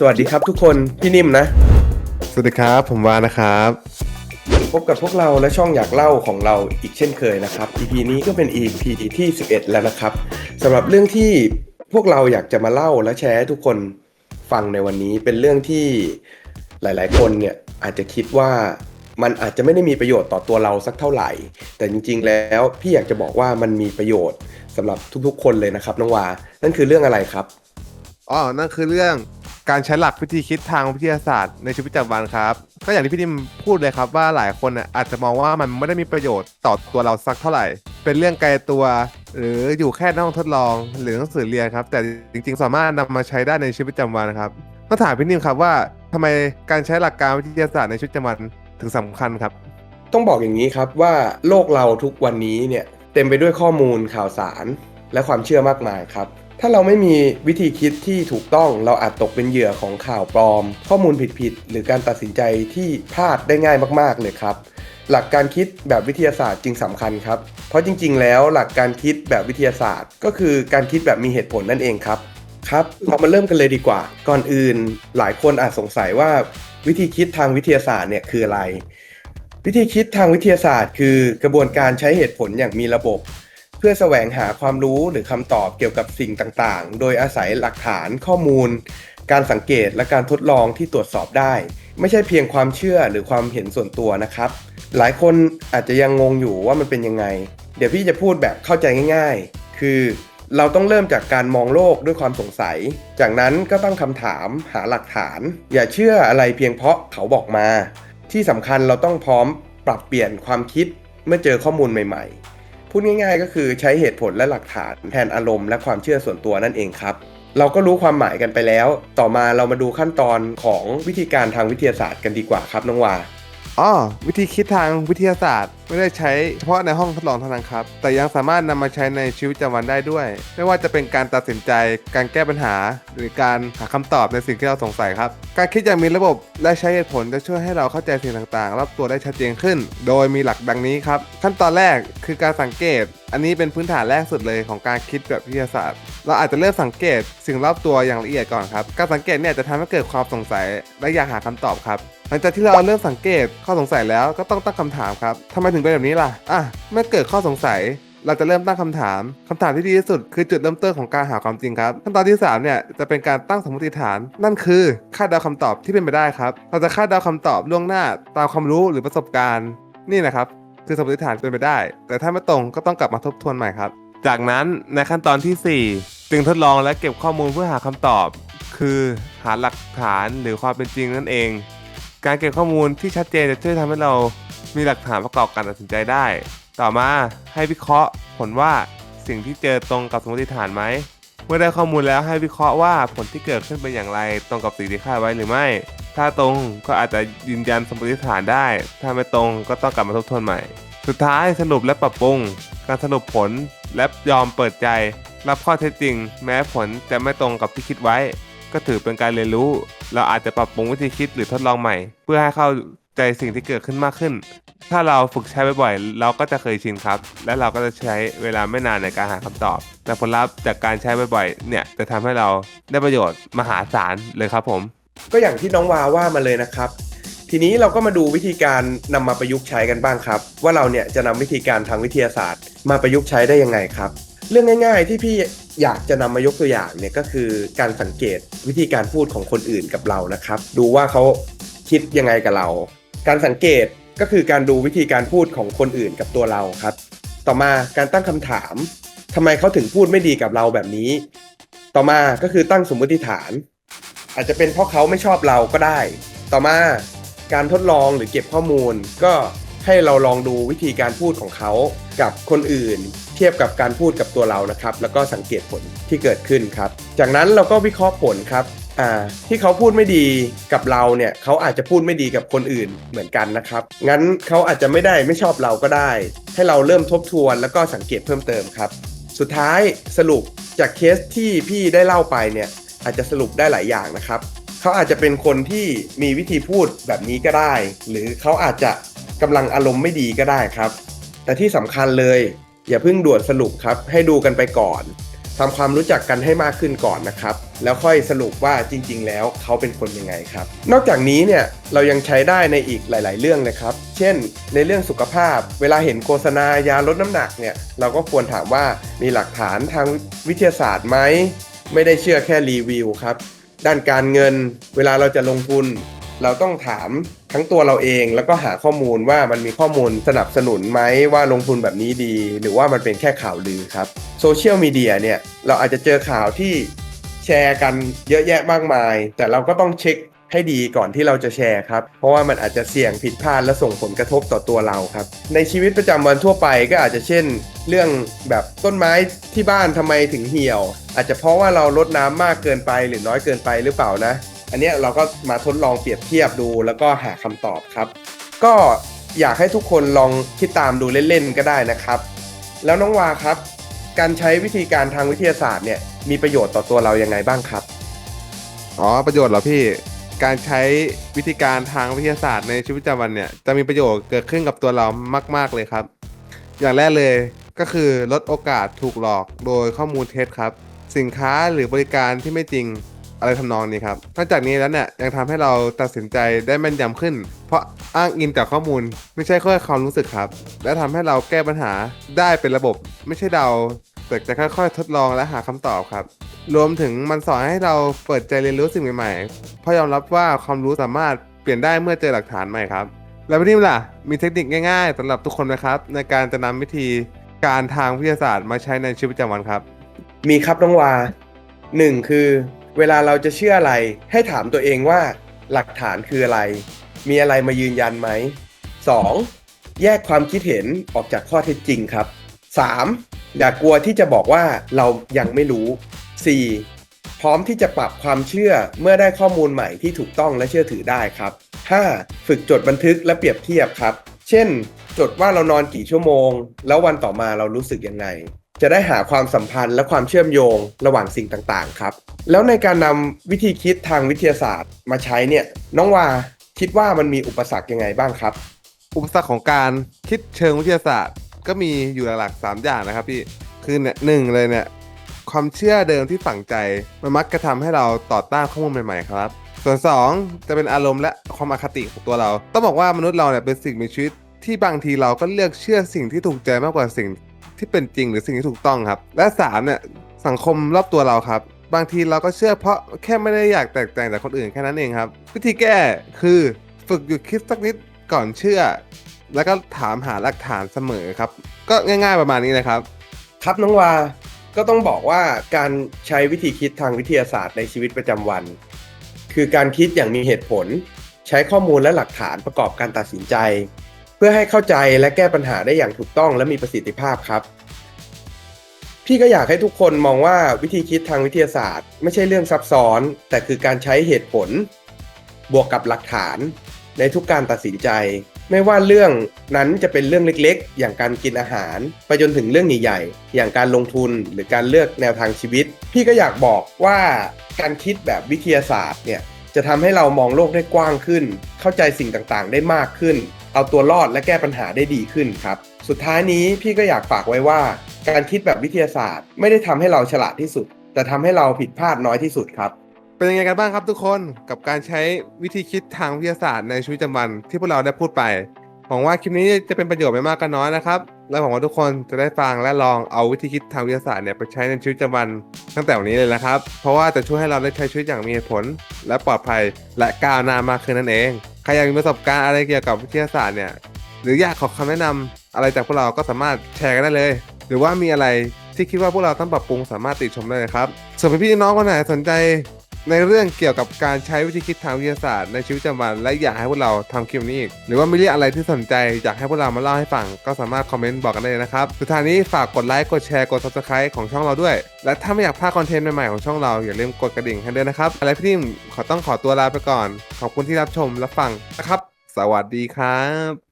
สวัสดีครับทุกคนพี่นิ่มนะ สวัสดีครับผมวานะครับ พบกับพวกเราและช่องอยากเล่าของเราอีกเช่นเคยนะครับ EP นี้ก็เป็น EP ที่ 11 แล้วนะครับสำหรับเรื่องที่พวกเราอยากจะมาเล่าและแชร์ให้ทุกคนฟังในวันนี้เป็นเรื่องที่หลาย ๆ คนเนี่ยอาจจะคิดว่ามันอาจจะไม่ได้มีประโยชน์ต่อตัวเราสักเท่าไหร่ แต่จริง ๆ แล้วพี่อยากจะบอกว่ามันมีประโยชน์สำหรับทุกๆ คนเลยนะครับน้องวา นั่นคือเรื่องอะไรครับ อ๋อ นั่นคือเรื่อง การใช้หลักวิธีคิดทางวิทยาศาสตร์ในชีวิตประจำวันครับ ก็อย่างที่พี่ดิมพูดเลยครับว่าหลายคนน่ะอาจจะมองว่ามันไม่ได้มีประโยชน์ต่อตัวเราสักเท่าไหร่ เป็นเรื่องไกลตัว หรืออยู่แค่ในห้องทดลอง หรือหนังสือเรียนครับ แต่จริงๆ สามารถนำมาใช้ได้ในชีวิตประจำวันนะครับต้องถามพี่ดิมครับว่าทำไมการใช้หลักการวิทยาศาสตร์ในชีวิตประจำวันถึงสำคัญครับ ต้องบอกอย่างนี้ครับว่าโลกเราทุกวันนี้เนี่ยเต็มไปด้วยข้อมูลข่าวสาร และความเชื่อมากมายครับ ถ้าเราไม่มีวิธีคิดที่ถูกต้องเราอาจตกเป็นเหยื่อของข่าวปลอม ข้อมูลผิดๆหรือการตัดสินใจที่พลาดได้ง่ายมากๆเลยครับ หลักการคิดแบบวิทยาศาสตร์จึงสำคัญครับ เพราะจริง ๆ แล้วหลักการคิดแบบวิทยาศาสตร์ ก็คือการคิดแบบมีเหตุผลนั่นเองครับครับเรามาเริ่มกันเลยดีกว่า ก่อนอื่นหลายคนอาจสงสัยว่าวิธีคิดทางวิทยาศาสตร์เนี่ยคืออะไร วิธีคิดทางวิทยาศาสตร์ คือกระบวนการใช้เหตุผลอย่างมีระบบ เพื่อแสวงหาความรู้หรือคำตอบเกี่ยวกับสิ่งต่างๆ โดยอาศัยหลักฐานข้อมูล การสังเกตและการทดลองที่ตรวจสอบได้ ไม่ใช่เพียงความเชื่อหรือความเห็นส่วนตัวนะครับ หลายคนอาจจะยังงงอยู่ว่ามันเป็นยังไง เดี๋ยวพี่จะพูดแบบเข้าใจง่าย ๆ คือเราต้องเริ่มจากการมองโลกด้วยความสงสัย จากนั้นก็ตั้งคำถามหาหลักฐาน อย่าเชื่ออะไรเพียงเพราะเขาบอกมา ที่สำคัญเราต้องพร้อมปรับเปลี่ยนความคิดเมื่อเจอข้อมูลใหม่ ๆ พูดง่าย ๆ ก็คือใช้เหตุผลและหลักฐานแทนอารมณ์และความเชื่อส่วนตัวนั่นเองครับ เราก็รู้ความหมายกันไปแล้ว ต่อมาเรามาดูขั้นตอนของวิธีการทางวิทยาศาสตร์กันดีกว่าครับน้องวาอ๋อวิธีคิดทางวิทยาศาสตร์ ไม่ได้ใช้เฉพาะในห้องทดลองเท่านั้นครับ แต่ยังสามารถนำมาใช้ในชีวิตประจำวันได้ด้วย ไม่ว่าจะเป็นการตัดสินใจ การแก้ปัญหา หรือการหาคำตอบในสิ่งที่เราสงสัยครับ การคิดอย่างมีระบบและใช้เหตุผลจะช่วยให้เราเข้าใจสิ่งต่างๆ รอบตัวได้ชัดเจนขึ้น โดยมีหลักดังนี้ครับ ขั้นตอนแรกคือการสังเกต อันนี้เป็นพื้นฐานแรกสุดเลยของการคิดแบบวิทยาศาสตร์ เราอาจจะเริ่มสังเกตสิ่งรอบตัวอย่างละเอียดก่อนครับ การสังเกตเนี่ยจะทำให้เกิดความสงสัยและอยากหาคำตอบครับ หลังจากที่เราเริ่มสังเกตข้อสงสัยแล้วก็ต้องตั้งคำถามครับทำไมถึงเป็นแบบนี้ล่ะ อะ เมื่อเกิดข้อสงสัย เราจะเริ่มตั้งคำถามคำถามที่ดีที่สุดคือจุดเริ่มต้นของการหาความจริงครับ ขั้นตอนที่ 3 เนี่ยจะเป็นการตั้งสมมติฐาน นั่นคือคาดเดาคำตอบที่เป็นไปได้ครับ เราจะคาดเดาคำตอบล่วงหน้าตามความรู้หรือประสบการณ์ นี่นะครับ คือสมมติฐานเป็นไปได้ แต่ถ้าไม่ตรงก็ต้องกลับมาทบทวนใหม่ครับ จากนั้นในขั้นตอนทีสี่4 จึงทดลองและเก็บข้อมูลเพื่อหาคำตอบ คือหาหลักฐานหรือความเป็นจริงนั่นเอง การเก็บข้อมูลที่ชัดเจนจะช่วยทำให้เรา มีหลักฐานประกอบการตัดสินใจได้ ต่อมาให้วิเคราะห์ผลว่าสิ่งที่เจอตรงกับสมมติฐานไหม เมื่อได้ข้อมูลแล้วให้วิเคราะห์ว่าผลที่เกิดขึ้นเป็นอย่างไร ตรงกับสิ่งที่คาดไว้หรือไม่ ถ้าตรงก็อาจจะยืนยันสมมติฐานได้ ถ้าไม่ตรงก็ต้องกลับมาทบทวนใหม่ สุดท้ายสรุปและปรับปรุง การสรุปผลและยอมเปิดใจ รับข้อเท็จจริง แม้ผลจะไม่ตรงกับที่คิดไว้ ก็ถือเป็นการเรียนรู้ เราอาจจะปรับปรุงวิธีคิดหรือทดลองใหม่ เพื่อให้เข้า ใจสิ่งที่เกิดขึ้นมากขึ้น ถ้าเราฝึกใช้บ่อยๆ เราก็จะเคยชินครับ และเราก็จะใช้เวลาไม่นานในการหาคำตอบ แต่ผลลัพธ์จากการใช้บ่อยๆ เนี่ยจะทำให้เราได้ประโยชน์มหาศาลเลยครับผม ก็อย่างที่น้องวาว่ามาเลยนะครับ ทีนี้เราก็มาดูวิธีการนำมาประยุกต์ใช้กันบ้างครับ ว่าเราเนี่ยจะนำวิธีการทางวิทยาศาสตร์ มาประยุกต์ใช้ได้ยังไงครับ เรื่องง่าย ๆ ที่พี่อยากจะนำมายกตัวอย่างเนี่ยก็คือการสังเกตวิธีการพูดของคนอื่นกับเรานะครับ ดูว่าเขาคิดยังไงกับเรา การสังเกตก็คือการดูวิธีการพูดของคนอื่นกับตัวเราครับ ต่อมาการตั้งคำถามทำไมเขาถึงพูดไม่ดีกับเราแบบนี้ ต่อมาก็คือตั้งสมมติฐาน อาจจะเป็นเพราะเขาไม่ชอบเราก็ได้ ต่อมาการทดลองหรือเก็บข้อมูล ก็ให้เราลองดูวิธีการพูดของเขากับคนอื่น เทียบกับการพูดกับตัวเรานะครับ แล้วก็สังเกตผลที่เกิดขึ้นครับ จากนั้นเราก็วิเคราะห์ผลครับ อ่าที่เขาพูดไม่ดีกับเราเนี่ยเขาอาจจะพูดไม่ดีกับคนอื่นเหมือนกันนะครับ งั้นเขาอาจจะไม่ได้ไม่ชอบเราก็ได้ ให้เราเริ่มทบทวนแล้วก็สังเกตเพิ่มเติมครับ สุดท้ายสรุปจากเคสที่พี่ได้เล่าไปเนี่ยอาจจะสรุปได้หลายอย่างนะครับเขาอาจจะเป็นคนที่มีวิธีพูดแบบนี้ก็ได้ หรือเขาอาจจะกำลังอารมณ์ไม่ดีก็ได้ครับ แต่ที่สำคัญเลย อย่าเพิ่งด่วนสรุปครับให้ดูกันไปก่อน ทำความรู้จักกันให้มากขึ้นก่อนนะครับ แล้วค่อยสรุปว่าจริง ๆ แล้วเขาเป็นคนยังไงครับ นอกจากนี้เนี่ยเรายังใช้ได้ในอีกหลาย ๆ เรื่องเลยครับ เช่น ในเรื่องสุขภาพ เวลาเห็นโฆษณายาลดน้ำหนักเนี่ยเราก็ควรถามว่ามีหลักฐานทางวิทยาศาสตร์ไหมไม่ได้เชื่อแค่รีวิวครับ ด้านการเงิน เวลาเราจะลงทุน เราต้องถาม ทั้งตัวเราเองแล้วก็หาข้อมูลว่ามันมีข้อมูลสนับสนุนไหมว่าลงทุนแบบนี้ดี หรือว่ามันเป็นแค่ข่าวลือครับโซเชียลมีเดียเนี่ยเราอาจจะเจอข่าวที่แชร์กันเยอะแยะมากมาย แต่เราก็ต้องเช็คให้ดีก่อนที่เราจะแชร์ครับ เพราะว่ามันอาจจะเสี่ยงผิดพลาดและส่งผลกระทบต่อตัวเราครับ ในชีวิตประจำวันทั่วไปก็อาจจะเช่น เรื่องแบบต้นไม้ที่บ้านทำไมถึงเหี่ยว อาจจะเพราะว่าเราลดน้ำมากเกินไปหรือน้อยเกินไปหรือเปล่านะ อันนี้เราก็มาทดลองเปรียบเทียบดูแล้วก็หาคำตอบครับ ก็อยากให้ทุกคนลองคิดตามดูเล่นๆก็ได้นะครับ แล้วน้องวาครับ การใช้วิธีการทางวิทยาศาสตร์เนี่ยมีประโยชน์ต่อตัวเรายังไงบ้างครับ อ๋อประโยชน์เหรอพี่ การใช้วิธีการทางวิทยาศาสตร์ในชีวิตประจำวันเนี่ยจะมีประโยชน์เกิดขึ้นกับตัวเรามาก ๆเลยครับ อย่างแรกเลยก็คือลดโอกาสถูกหลอกโดยข้อมูลเท็จครับ สินค้าหรือบริการที่ไม่จริง อะไรทำนองนี้ครับนอกจากนี้แล้วเนี่ยยังทำให้เราตัดสินใจได้แม่นยำขึ้น เพราะอ้างอิงจากข้อมูลไม่ใช่แค่ความรู้สึกครับ และทำให้เราแก้ปัญหาได้เป็นระบบ ไม่ใช่เดาแต่จะค่อยๆ ทดลองและหาคำตอบครับ รวมถึงมันสอนให้เราเปิดใจเรียนรู้สิ่งใหม่ๆ เพราะยอมรับว่าความรู้สามารถเปลี่ยนได้เมื่อเจอหลักฐานใหม่ครับ แล้วพี่นิ่มล่ะ มีเทคนิคง่ายๆสำหรับทุกคนไหมครับ ในการจะนำวิธีการทางวิทยาศาสตร์มาใช้ในชีวิตประจำวันครับ มีครับน้องวาหนึ่งคือ เวลาเราจะเชื่ออะไร ให้ถามตัวเองว่าหลักฐานคืออะไร มีอะไรมายืนยันไหม 2. แยกความคิดเห็นออกจากข้อเท็จจริงครับ 3. อย่ากลัวที่จะบอกว่าเรายังไม่รู้ 4. พร้อมที่จะปรับความเชื่อเมื่อได้ข้อมูลใหม่ที่ถูกต้องและเชื่อถือได้ครับ 5. ฝึกจดบันทึกและเปรียบเทียบครับ เช่น จดว่าเรานอนกี่ชั่วโมง แล้ววันต่อมาเรารู้สึกยังไง จะได้หาความสัมพันธ์และความเชื่อมโยงระหว่างสิ่งต่างๆครับ แล้วในการนำวิธีคิดทางวิทยาศาสตร์มาใช้เนี่ยน้องวาคิดว่ามันมีอุปสรรคยังไงบ้างครับ อุปสรรคของการคิดเชิงวิทยาศาสตร์ ก็มีอยู่หลักๆ3อย่างนะครับพี่คือเนี่ยหนึ่งเลยเนี่ยความเชื่อเดิมที่ฝังใจมันมักกระทำให้เราต่อต้านข้อมูลใหม่ๆครับส่วน 2 จะเป็นอารมณ์และความอคติของตัวเรา ต้องบอกว่ามนุษย์เราเนี่ยเป็นสิ่งมีชีวิตที่บางทีเราก็เลือกเชื่อสิ่งที่ถูกใจมากกว่าสิ่ง ที่เป็นจริงหรือสิ่งที่ถูกต้องครับ และ3เนี่ยสังคมรอบตัวเราครับ บางทีเราก็เชื่อเพราะแค่ไม่ได้อยากแตกต่างจากคนอื่นแค่นั้นเองครับ วิธีแก้คือฝึกหยุดคิดสักนิดก่อนเชื่อ แล้วก็ถามหาหลักฐานเสมอครับ ก็ง่าย ๆประมาณนี้เลยครับ ครับน้องวาก็ต้องบอกว่าการใช้วิธีคิดทางวิทยาศาสตร์ในชีวิตประจำวัน คือการคิดอย่างมีเหตุผล ใช้ข้อมูลและหลักฐานประกอบการตัดสินใจ เพื่อให้เข้าใจและแก้ปัญหาได้อย่างถูกต้องและมีประสิทธิภาพครับ พี่ก็อยากให้ทุกคนมองว่าวิธีคิดทางวิทยาศาสตร์ ไม่ใช่เรื่องซับซ้อน แต่คือการใช้เหตุผล บวกกับหลักฐาน ในทุกการตัดสินใจ ไม่ว่าเรื่องนั้นจะเป็นเรื่องเล็กๆ อย่างการกินอาหาร ไปจนถึงเรื่องใหญ่ๆ อย่างการลงทุนหรือการเลือกแนวทางชีวิต พี่ก็อยากบอกว่าการคิดแบบวิทยาศาสตร์เนี่ยจะทำให้เรามองโลกได้กว้างขึ้น เข้าใจสิ่งต่างๆ ได้มากขึ้น เอาตัวรอดและแก้ปัญหาได้ดีขึ้นครับ สุดท้ายนี้พี่ก็อยากฝากไว้ว่า การคิดแบบวิทยาศาสตร์ ไม่ได้ทำให้เราฉลาดที่สุด แต่ทำให้เราผิดพลาดน้อยที่สุดครับ เป็นยังไงกันบ้างครับทุกคนกับการใช้วิธีคิดทางวิทยาศาสตร์ในชีวิตประจำวันที่พวกเราได้พูดไปหวังว่าคลิปนี้จะเป็นประโยชน์ไม่มากก็น้อยนะครับ และหวังว่าทุกคนจะได้ฟังและลองเอาวิธีคิดทางวิทยาศาสตร์เนี่ยไปใช้ในชีวิตประจำวันตั้งแต่วันนี้เลยนะครับ เพราะว่าจะช่วยให้เราได้ใช้ชีวิตอย่างมีเหตุผล และปลอดภัยและก้าวหน้ามากขึ้นนั่นเอง ครอยากมีประสบการณ์อะไรเกี่ยวกับวิทยาศาสตร์เนี่ย หรืออยากขอคำแนะนำอะไรจากพวกเราก็สามารถแชร์กันได้เลย หรือว่ามีอะไรที่คิดว่าพวกเราต้องปรับปรุงสามารถติชมได้เลยครับส่วนพี่ๆน้องคนไหนสนใจ ในเรื่องเกี่ยวกับการใช้วิธีคิดทางวิทยาศาสตร์ในชีวิตประจำวันและอยากให้พวกเราทำคลิปนี้อีก หรือว่ามีเรื่องอะไรที่สนใจอยากให้พวกเรามาเล่าให้ฟัง ก็สามารถคอมเมนต์บอกกันได้เลยนะครับ สุดท้ายนี้ฝากกดไลค์กดแชร์กด subscribe ของช่องเราด้วย และถ้าไม่อยากพลาดคอนเทนต์ใหม่ๆของช่องเราอย่าลืมกดกระดิ่งให้ด้วยนะครับอะไรพี่นิ่มขอต้องขอตัวลาไปก่อน ขอบคุณที่รับชมและฟังนะครับ สวัสดีครับ